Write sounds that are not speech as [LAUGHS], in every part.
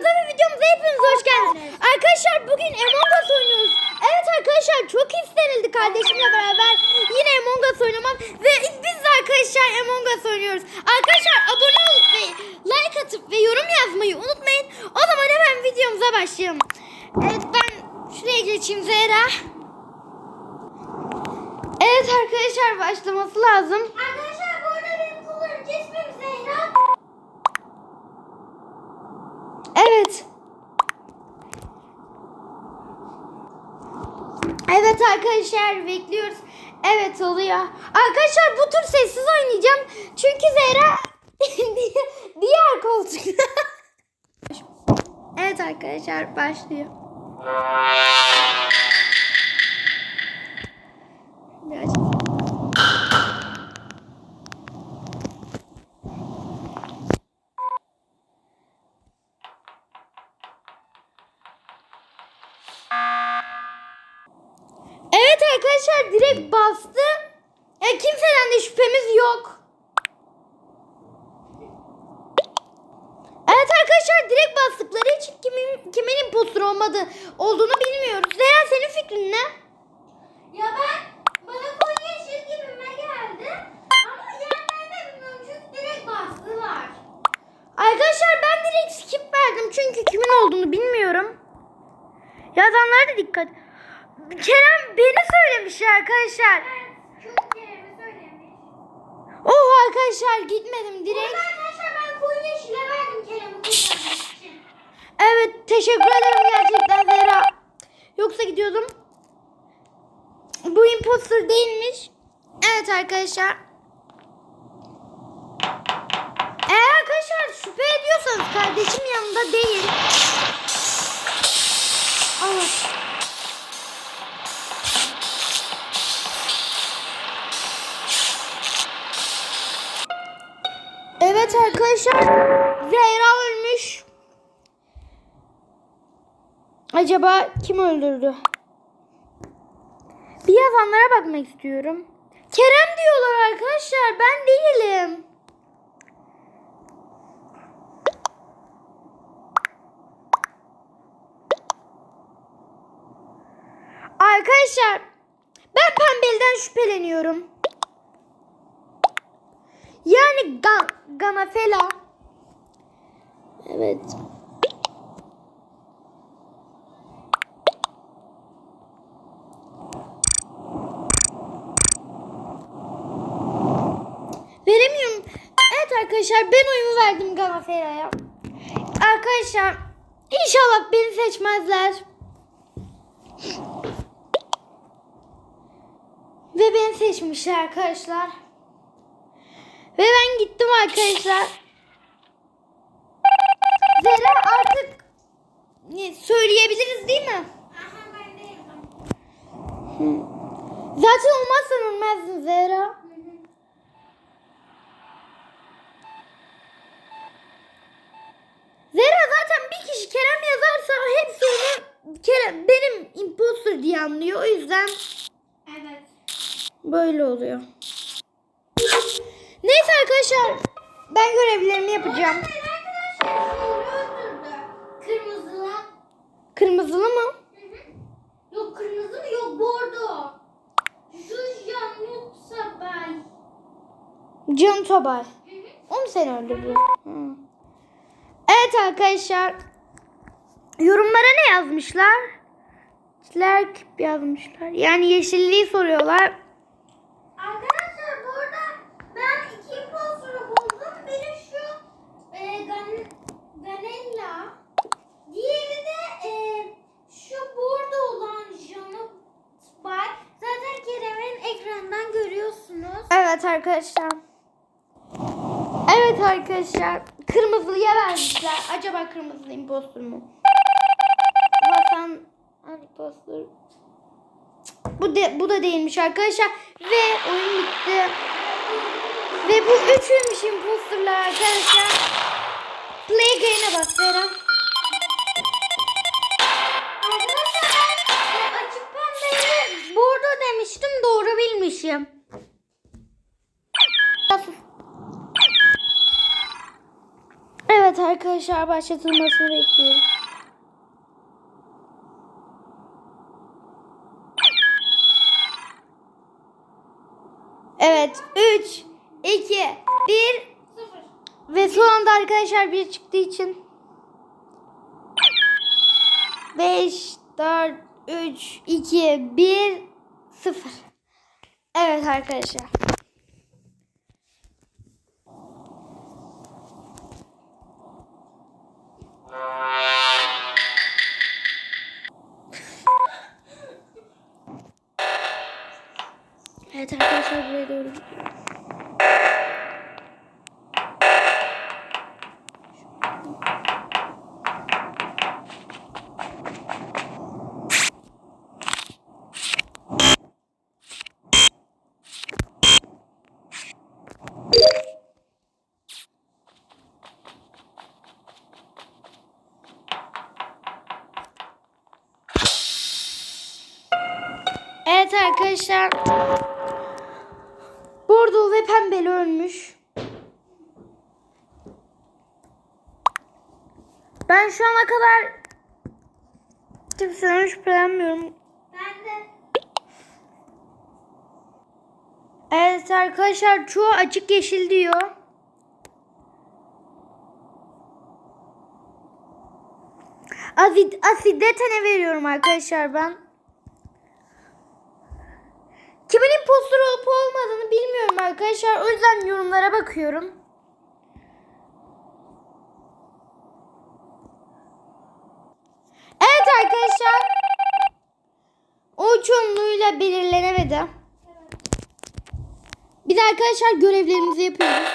kanalımıza ve videomuza hepiniz hoş geldiniz. Arkadaşlar bugün Among Us oynuyoruz. Evet arkadaşlar çok istenildi kardeşimle beraber yine Among Us oynamak ve biz de arkadaşlar Among Us oynuyoruz. Arkadaşlar abone olup ve like atıp ve yorum yazmayı unutmayın. O zaman hemen videomuza başlayalım. Evet ben şuraya geçeyim Zehra. Evet arkadaşlar başlaması lazım. Arkadaşlar bu arada benim kullanıcı ismim Zehra. Evet. Evet arkadaşlar bekliyoruz. Evet oluyor. Arkadaşlar bu tur sessiz oynayacağım. Çünkü Zehra [LAUGHS] di- diğer koltukta. evet arkadaşlar başlıyor. Biraz. Evet arkadaşlar direkt bastı. Ya kimseden de şüphemiz yok. Evet arkadaşlar direkt bastıkları için kimin kimin impostor olmadı olduğunu bilmiyoruz. Zehra senin fikrin ne? Ya ben bana koyu yeşil gibime geldi. Ama yerlerine çünkü direkt bastılar. Arkadaşlar ben direkt skip verdim çünkü kimin olduğunu bilmiyorum. Yazanlara da dikkat. Kerem beni söylemiş arkadaşlar. Keremi söylemiş. Oh arkadaşlar gitmedim direkt. arkadaşlar ben koyu yeşile verdim keremi kurtarmak için. Evet teşekkür ederim gerçekten Zehra. Yoksa gidiyordum. Bu imposter değilmiş. Evet arkadaşlar. Eğer arkadaşlar şüphe arkadaşlar. Zehra ölmüş. Acaba kim öldürdü? Bir yazanlara bakmak istiyorum. Kerem diyorlar arkadaşlar. Ben değilim. Arkadaşlar ben pembeliden şüpheleniyorum. Yani ga Ganafela. Evet. Veremiyorum. Evet arkadaşlar ben oyumu verdim Ganafera'ya. Arkadaşlar inşallah beni seçmezler. Ve beni seçmişler arkadaşlar. Ve ben gittim arkadaşlar. Zehra artık ne, söyleyebiliriz değil mi? Aha ben değilim. Zaten olmazsan ölmezdin Zehra. Zehra zaten bir kişi Kerem yazarsa hepsi onu Kerem benim imposter diye anlıyor. O yüzden Evet. böyle oluyor. Arkadaşlar ben görevlerimi yapacağım. Kırmızılı. Kırmızılı mı? Hı hı. Yok kırmızı mı? Yok bordo. Janut Sabay. Can Tobay. Hı hı. O mu seni öldürdü? Hı. Evet arkadaşlar. Yorumlara ne yazmışlar? Lerk yazmışlar. Yani yeşilliği soruyorlar. Arkadaşlar bu arada ben iki imposter'ı buldum. Biri şu e, Gan Ganella. Diğeri de e, şu bordo olan Janut Sabay. Zaten Kerem'in ekrandan görüyorsunuz. Evet arkadaşlar. Evet arkadaşlar. Kırmızılıya vermişler. Acaba kırmızılı impostor mu? Vatan impostor. Bu de, bu da değilmiş arkadaşlar. Ve oyun bitti. Ve bu üçüymüş impostorlar arkadaşlar. Play game'e bak Zeren. Arkadaşlar ben açık pembeyle Bordo demiştim doğru bilmişim. Evet arkadaşlar. başlatılmasını bekliyorum. Evet 3 2 1 Sıfır. ve son anda arkadaşlar bir çıktığı için 5 4 3 2 1 0 Evet arkadaşlar. Arkadaşlar. Bordo ve pembeli ölmüş. Ben şu ana kadar kimseden şüphelenmiyorum. Ben de. Evet arkadaşlar çoğu açık yeşil diyor. Asid, asidetene veriyorum arkadaşlar ben. Kimin impostor olup olmadığını bilmiyorum arkadaşlar. O yüzden yorumlara bakıyorum. Evet arkadaşlar. O çoğunluğuyla belirlenemedi. Bir de arkadaşlar görevlerimizi yapıyoruz.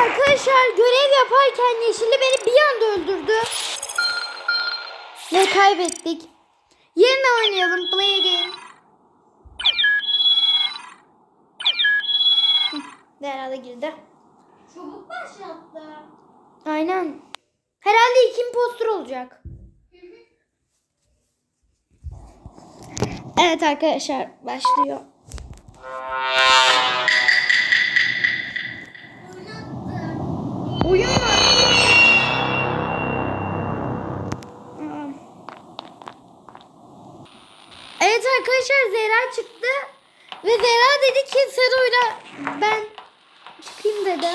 Arkadaşlar görev yaparken Yeşil'i beni bir anda öldürdü. Ve kaybettik. Yerine oynayalım. Play again. Herhalde girdi. Çabuk başlattı. Aynen. Herhalde iki impostor olacak. Evet arkadaşlar başlıyor. Oynattı. Oyun? Arkadaşlar Zehra çıktı. Ve Zehra dedi ki Sero'yla ben çıkayım dedi.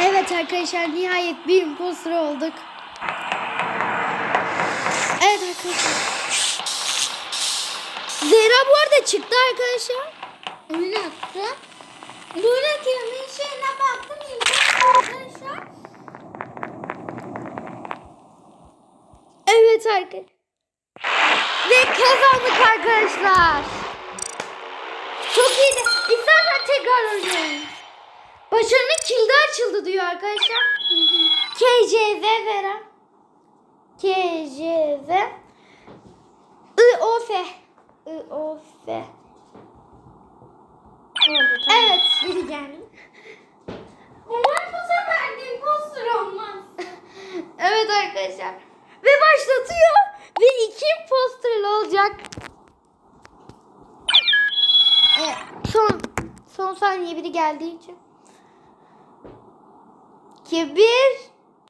Evet arkadaşlar nihayet bir imposter olduk. Evet arkadaşlar. Zehra bu arada çıktı arkadaşlar. Oynattı. Buradaki yemin şeyine baktım. Arkadaşlar. Evet arkadaşlar. Ve kazandık arkadaşlar. Çok iyiydi. İstersen tekrar oynayalım. Başarının kilidi açıldı diyor arkadaşlar. KCV veren. KCV. IOF. IOF. Evet. Geri geldim. Umarım bu sefer de imposter olmaz. Evet arkadaşlar. Ve başlatıyor. Ve iki posterli olacak. Evet, son son saniye biri geldiği için. 2 1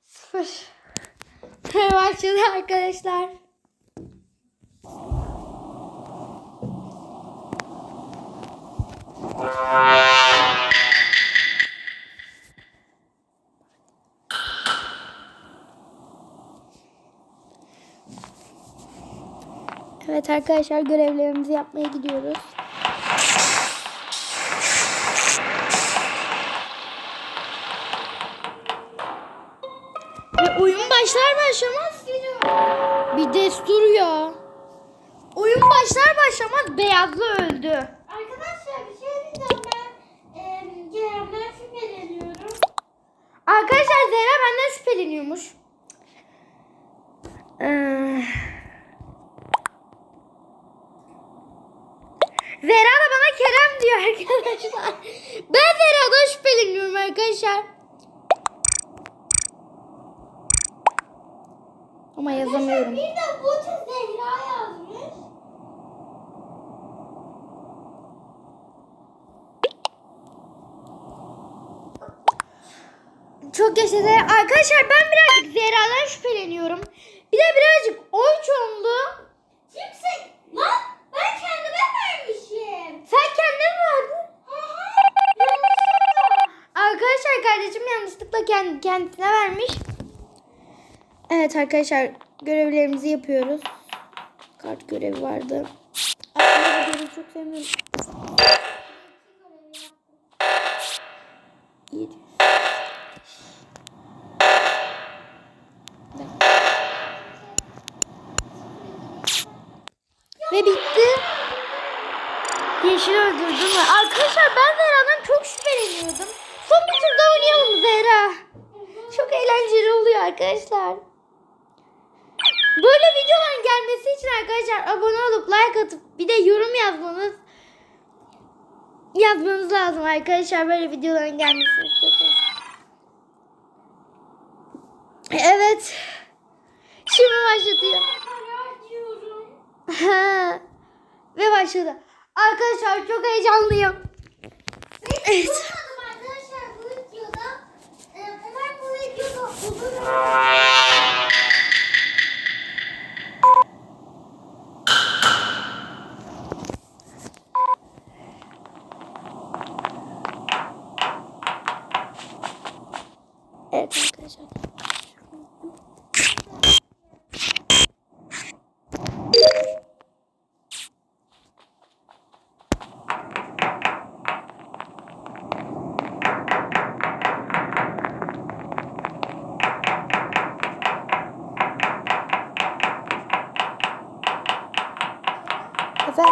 0 başladı arkadaşlar. Evet arkadaşlar görevlerimizi yapmaya gidiyoruz. Başlamaz bir destur ya. Oyun başlar başlamaz beyazlı öldü. Arkadaşlar bir şey diyeceğim ben. E, şüpheleniyorum. Arkadaşlar Zehra benden şüpheleniyormuş. Ee, Zehra da bana Kerem diyor arkadaşlar. Ben Zehra'dan şüpheleniyorum arkadaşlar. Ama yazamıyorum. Bir de Burcu Zehra yazmış. Çok yaşadı. Arkadaşlar ben birazcık Zehra'dan şüpheleniyorum. Bir de birazcık oy çoğunluğu. Kimse... Lan ben kendime vermişim. Sen kendine verdin. Arkadaşlar kardeşim yanlışlıkla kend, kendisine vermiş. Evet arkadaşlar görevlerimizi yapıyoruz. Kart görevi vardı. Aslında çok sevmiyorum. Yedi. Ve bitti. Yeşil öldürdüm? Arkadaşlar ben Zehra'dan çok şüpheleniyordum. Son bir tur daha oynayalım Zehra. Çok eğlenceli oluyor arkadaşlar. Böyle videoların gelmesi için arkadaşlar abone olup like atıp bir de yorum yazmanız yazmanız lazım arkadaşlar böyle videoların gelmesi için. Evet. Şimdi başlatıyor. Ve başladı. Arkadaşlar çok heyecanlıyım. Evet. Arkadaşlar bu videoda. Ee, Umarım bu videoda olur. 在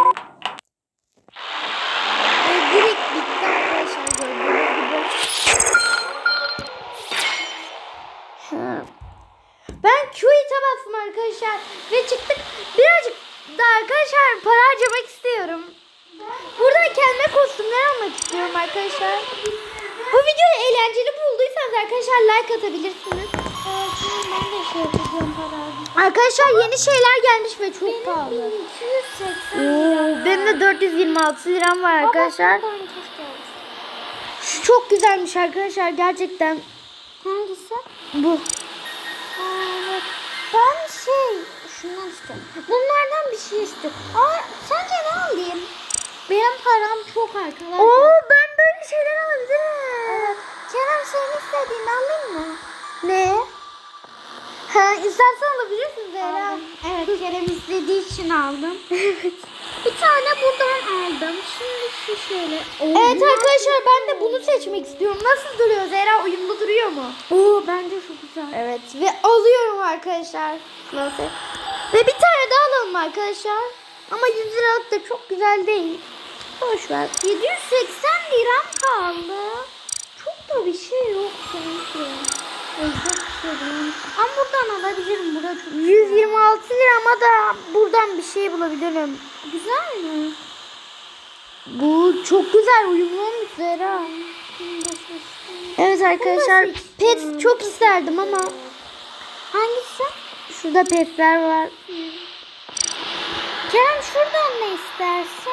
Arkadaşlar yeni şeyler gelmiş ve çok pahalı. 1280 Oo, benim de 426 liram var arkadaşlar. Şu çok güzelmiş arkadaşlar gerçekten. Hangisi? Bu. Aa, evet. Ben şey, şundan istiyorum. Bunlardan bir şey istiyorum. Aa, sence ne alayım? Benim param çok arkadaşlar. Oo ben böyle şeyler alabilirim. Evet. Kerem senin istediğini alayım mı? Ne? Ha, istersen alabilirsin Zehra. Aldım. Evet Kerem istediği için aldım. [LAUGHS] Bir tane buradan aldım. Şimdi şu şöyle. Oo, Evet arkadaşlar ben de bunu seçmek istiyorum. Nasıl duruyor Zehra? Uyumlu duruyor mu? Oo bence çok güzel. Evet ve alıyorum arkadaşlar. Nasıl? Ve bir tane daha alalım arkadaşlar. Ama 100 liralık da çok güzel değil. Boş ver. 780 liram kaldı. Çok da bir şey yok sanki. Olacak bir şey değil. Ama buradan alabilirim. Burada çok güzel. 126 lira ama da buradan bir şey bulabilirim. Güzel mi? Bu çok güzel uyumlu olmuş seçtim. Evet arkadaşlar pet çok isterdim ama Hangisi? şurada petler var. Kerem şuradan ne istersin?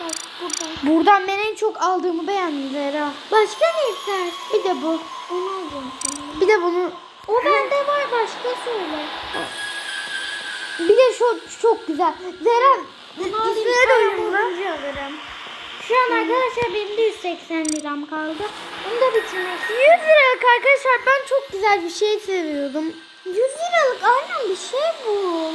Bak buradan. Buradan ben en çok aldığımı beğendim Zehra. Başka ne istersin? Bir de bu. Onu alacağım. Bir de bunu. O bende var başka söyle. Bir de şu çok güzel. Bunu alayım. üstüne onuncu alırım. Şu an arkadaşlar benim de 180 liram kaldı. Onu da bitirmek 100 liralık arkadaşlar ben çok güzel bir şey seviyordum. 100 liralık aynen bir şey bu.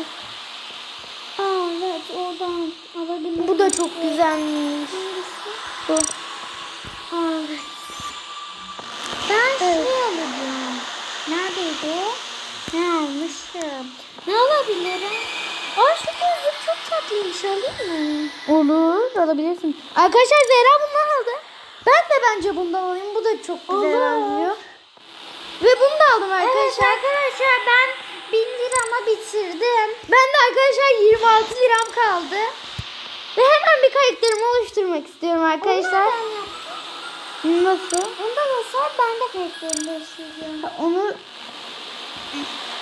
Aa evet oradan alabilirim. Bu da çok güzelmiş. Bu. Aa, evet. Ben şey alacağım. Neredeydi o? Ne almışım? Ne alabilirim? Aa şu gözlük çok tatlıymış alayım mı? Olur alabilirsin. Arkadaşlar Zehra bundan aldı. Ben de bence bundan alayım. Bu da çok güzel benziyor. Ve bunu da aldım Evet arkadaşlar. arkadaşlar ben 1000 liramı bitirdim. Ben de arkadaşlar 26 liram kaldı. Ve hemen bir karakterimi oluşturmak istiyorum arkadaşlar. Nasıl? Onu da nasıl ben de karakterimi değiştireceğim. Onu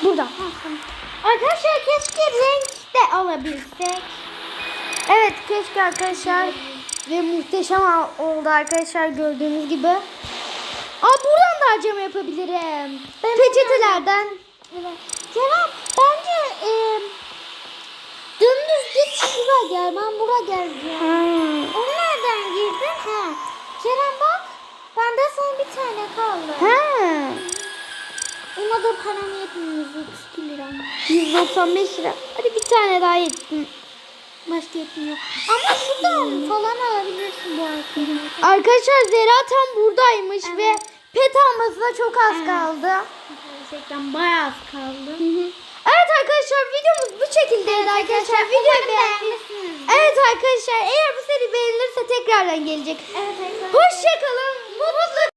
burada. Arkadaşlar keşke renk de alabilsek. Evet keşke arkadaşlar ve muhteşem oldu arkadaşlar gördüğünüz gibi. Aa buradan da harcama yapabilirim. Peçetelerden. Evet. Kerem bence e, dümdüz git şuraya gel. Ben buraya geleceğim. Onu nereden girdin? Ha. Kerem bak. Bende son bir tane kaldı. Ha. Da param yetmiyor. 132 lira. 195 lira. Hadi bir tane daha yetsin. Başka yetmiyor. Ama şuradan falan alabilirsin bu arada. Arkadaşlar Zera tam buradaymış ve pet almasına çok az Evet. kaldı. Gerçekten bayağı az kaldı. Evet arkadaşlar videomuz bu şekildeydi arkadaşlar. Videoyu beğendiyseniz. Evet arkadaşlar eğer bu seri beğenilirse tekrardan gelecek. Evet arkadaşlar. Hoşçakalın. Mutlu